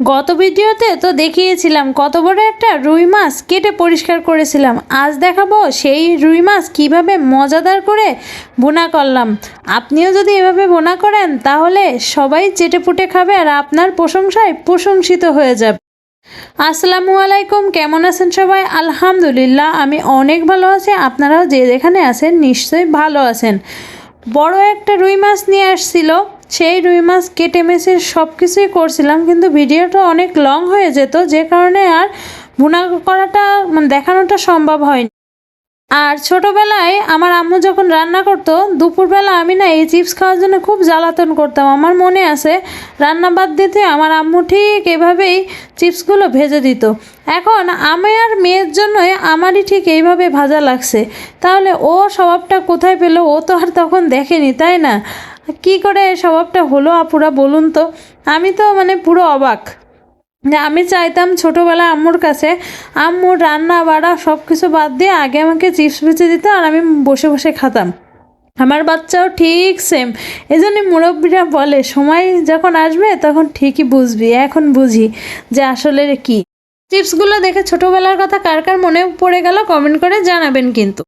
গত ভিডিওতে তো দেখিয়েছিলাম কত বড় একটা রুই মাছ কেটে পরিষ্কার করেছিলাম। আজ দেখাবো সেই রুই মাছ কীভাবে মজাদার করে বোনা করলাম। আপনিও যদি এভাবে বোনা করেন, তাহলে সবাই চেটে পুটে খাবে আর আপনার প্রশংসায় প্রশংসিত হয়ে যাবে। আসসালামু আলাইকুম, কেমন আছেন সবাই? আলহামদুলিল্লাহ, আমি অনেক ভালো আছি। আপনারাও যে যেখানে আছেন, নিশ্চয়ই ভালো আছেন। বড় একটা রুই মাছ নিয়ে আসছিল। সেই রুই মাছ কেটে মেসে সব কিছুই করছিলাম, কিন্তু ভিডিওটা অনেক লং হয়ে যেত, যে কারণে আর ভুনা করাটা মানে দেখানোটা সম্ভব হয়নি। আর ছোটবেলায় আমার আম্মু যখন রান্না করতো, দুপুরবেলা আমি না এই চিপস খাওয়ার জন্য খুব জ্বালাতন করতাম। আমার মনে আছে, রান্না বাদ দিতে আমার আম্মু ঠিক এভাবেই চিপসগুলো ভেজে দিত। এখন আমি আর মেয়ের জন্যই আমারই ঠিক এইভাবে ভাজা লাগছে। তাহলে ও স্বভাবটা কোথায় পেল? ও তো আর তখন দেখেনি, তাই না? কি করে স্বভাবটা হলো আপুরা বলুন তো? আমি তো মানে পুরো অবাক। আমি চাইতাম ছোটোবেলায় আম্মুর কাছে আম্মুর রান্না, বাড়া সব কিছু বাদ দিয়ে আগে আমাকে চিপস বেঁচে দিত আর আমি বসে বসে খাতাম। আমার বাচ্চাও ঠিক সেম এই জন্যই মুরব্বীরা বলে, সময় যখন আসবে তখন ঠিকই বুঝবি। এখন বুঝি যে আসলে কি। চিপসগুলো দেখে ছোটোবেলার কথা কার কার মনে পড়ে গেল কমেন্ট করে জানাবেন কিন্তু।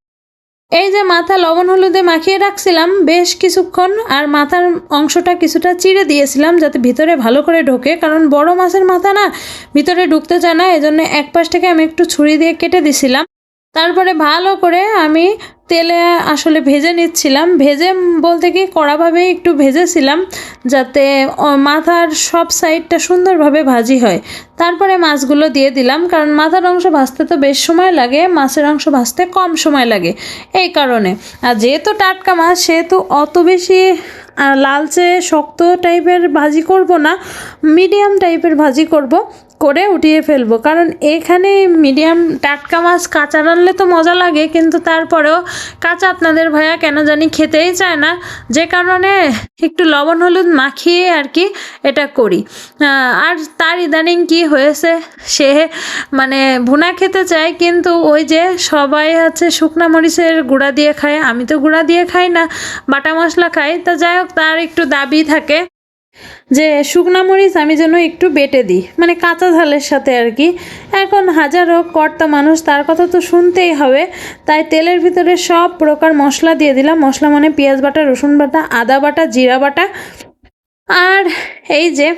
এই যে মাথা লবণ হলুদে মাখিয়ে রাখছিলাম, বেশ কিছুক্ষণ আর মাথার অংশটা কিছুটা চিড়ে দিয়েছিলাম যাতে ভিতরে ভালো করে ঢোকে। কারণ বড় মাছের মাথা না ভিতরে ঢুকতে চায় না, এজন্য এক পাশ থেকে আমি একটু ছুরি দিয়ে কেটে দিছিলাম। তারপরে ভালো করে আমি তেলে আসলে ভেজে নিচ্ছিলাম। ভেজে বলতে কি, কড়াভাবে একটু ভেজেছিলাম যাতে মাথার সব সাইডটা সুন্দরভাবে ভাজি হয়। তারপরে মাছগুলো দিয়ে দিলাম, কারণ মাথার অংশ ভাজতে তো বেশ সময় লাগে, মাছের অংশ ভাজতে কম সময় লাগে এই কারণে। আর যেহেতু টাটকা মাছ, সেহেতু অত বেশি লালচে, শক্ত টাইপের ভাজি করব না, মিডিয়াম টাইপের ভাজি করব। করে উঠিয়ে ফেলব। কারণ এখানে মিডিয়াম টাটকা মাছ কাঁচা রানলে তো মজা লাগে, কিন্তু তারপরেও কাঁচা আপনাদের ভাইয়া কেন জানি খেতেই চায় না। যে কারণে একটু লবণ হলুদ মাখিয়ে আর কি এটা করি। আর তার ইদানিং কি হয়েছে, সে মানে ভুনা খেতে চায়, কিন্তু ওই যে সবাই হচ্ছে শুকনা মরিচের গুঁড়া দিয়ে খায়, আমি তো গুঁড়া দিয়ে খাই না, বাটা মশলা খাই। তা যাই হোক, তার একটু দাবি থাকে। যে শুকনা মরিচ আমি যেন একটু বেটে দিই। মানে কাঁচা ঝালের সাথে আর কি। এখন হাজারো কর্তা মানুষ, তার কথা তো শুনতেই হবে। তাই তেলের ভিতরে সব প্রকার মশলা দিয়ে দিলাম। মশলা মানে পেঁয়াজ বাটা, রসুন বাটা, আদা বাটা, জিরা বাটা। আর এই যে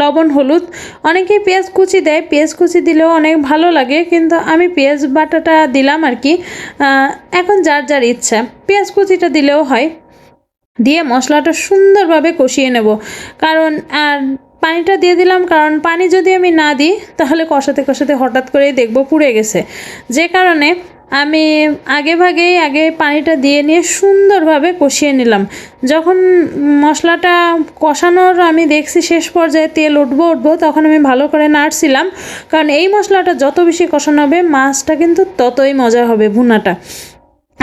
লবণ, হলুদ। অনেকেই পেঁয়াজ কুচি দেয়। পেঁয়াজ কুচি দিলেও অনেক ভালো লাগে, কিন্তু আমি পেঁয়াজ বাটাটা দিলাম আর কি। এখন যার যার ইচ্ছা। পেঁয়াজ কুচিটা দিলেও হয়। দিয়ে মশলাটা সুন্দরভাবে কষিয়ে নেব। কারণ, আর পানিটা দিয়ে দিলাম কারণ পানি যদি আমি না দিই, তাহলে কষাতে কষাতে হঠাৎ করেই দেখব পুড়ে গেছে। যে কারণে আমি আগে ভাগেই আগে পানিটা দিয়ে নিয়ে সুন্দরভাবে কষিয়ে নিলাম। যখন মশলাটা কষানোর আমি দেখছি শেষ পর্যায়ে তেল উঠবো উঠবো, তখন আমি ভালো করে নাড়ছিলাম। কারণ এই মশলাটা যত বেশি কষানো হবে, মাছটা কিন্তু ততই মজা হবে ভুনাটা।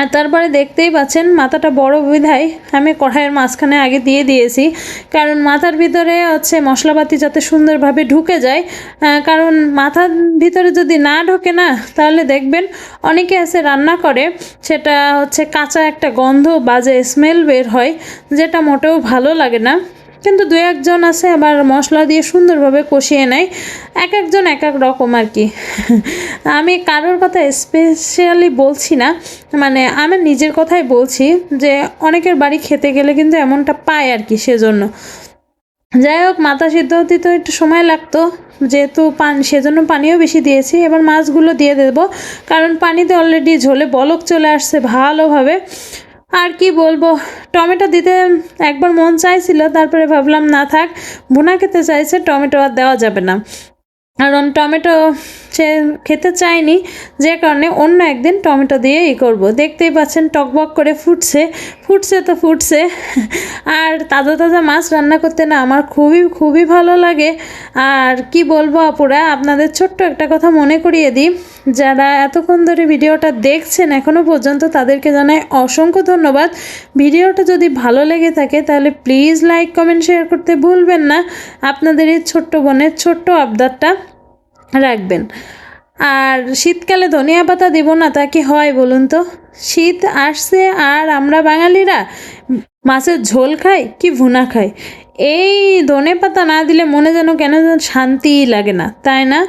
আর তারপরে দেখতেই পাচ্ছেন মাথাটা বড় বিধায় আমি কড়াইয়ের মাঝখানে আগে দিয়ে দিয়েছি। কারণ মাথার ভিতরে হচ্ছে মশলাপাতি যাতে সুন্দরভাবে ঢুকে যায় কারণ মাথার ভিতরে যদি না ঢোকে না, তাহলে দেখবেন অনেকে আছে রান্না করে, সেটা হচ্ছে কাঁচা একটা গন্ধ বাজে স্মেল বের হয়, যেটা মোটেও ভালো লাগে না। কিন্তু দু একজন আছে আবার মশলা দিয়ে সুন্দরভাবে কষিয়ে নেয়। এক একজন এক এক রকম আর কি। আমি কারোর কথা স্পেশালি বলছি না। মানে আমার নিজের কথাই বলছি যে অনেকের বাড়ি খেতে গেলে কিন্তু এমনটা পায় আর কি সেজন্য। যাই হোক, মাথা সিদ্ধ হতে তো একটু সময় লাগতো। যেহেতু পান, সেজন্য পানিও বেশি দিয়েছি। এবার মাছগুলো দিয়ে দেবো। কারণ পানিতে অলরেডি ঝোলে বলক চলে আসছে ভালোভাবে। আর কি বলব? টমেটো দিতে একবার মন চাইছিল, তারপরে ভাবলাম, না থাক বোনা খেতে চাইছে, টমেটো আর দেওয়া যাবে না। কারণ টমেটো সে খেতে চায়নি, যে কারণে অন্য একদিন টমেটো দিয়ে ই করব। দেখতেই পাচ্ছেন টকবক করে ফুটছে ফুটছে তো ফুটছে। আর তাজা তাজা মাছ রান্না করতে না আমার খুবই খুবই ভালো লাগে। আর কি বলব আপুরা, আপনাদের ছোট্ট একটা কথা মনে করিয়ে দিই। যারা এতক্ষণ ধরে ভিডিওটা দেখছেন এখনও পর্যন্ত, তাদেরকে জানাই অসংখ্য ধন্যবাদ। ভিডিওটা যদি ভালো লেগে থাকে, তাহলে প্লিজ লাইক, কমেন্ট, শেয়ার করতে ভুলবেন না। আপনাদের এই ছোট্ট বোনের ছোট্ট আবদারটা। রাখবেন। আর শীতকালে ধনিয়া পাতা দেবো না, তা কি হয় বলুন তো? শীত আসছে আর আমরা বাঙালিরা মাছের ঝোল খাই কি ভুনা খাই? এই ধনে পাতা না দিলে মনে যেন কেন যেন শান্তি লাগে না, তাই না?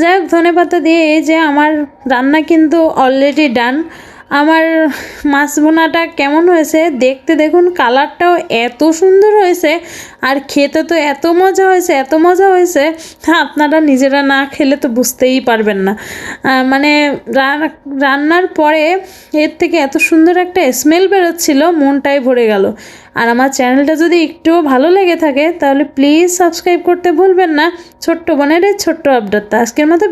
যাই হোক, ধনে পাতা দিয়ে এই যে আমার রান্না কিন্তু অলরেডি ডান আমার মাছ ভুনাটা কেমন হয়েছে? দেখতে দেখুন, কালারটাও এত সুন্দর হয়েছে আর খেতে তো এত মজা হয়েছে, এত মজা হয়েছে। হ্যাঁ আপনারা নিজেরা না খেলে তো বুঝতেই পারবেন না। মানে রান্নার পরে এর থেকে এত সুন্দর একটা স্মেল বেরোচ্ছিল, মনটাই ভরে গেল। আর আমার চ্যানেলটা যদি একটুও ভালো লেগে থাকে, তাহলে প্লিজ সাবস্ক্রাইব করতে ভুলবেন না। ছোট্ট বোনের ছোট্ট আপডেটটা আজকের মতো।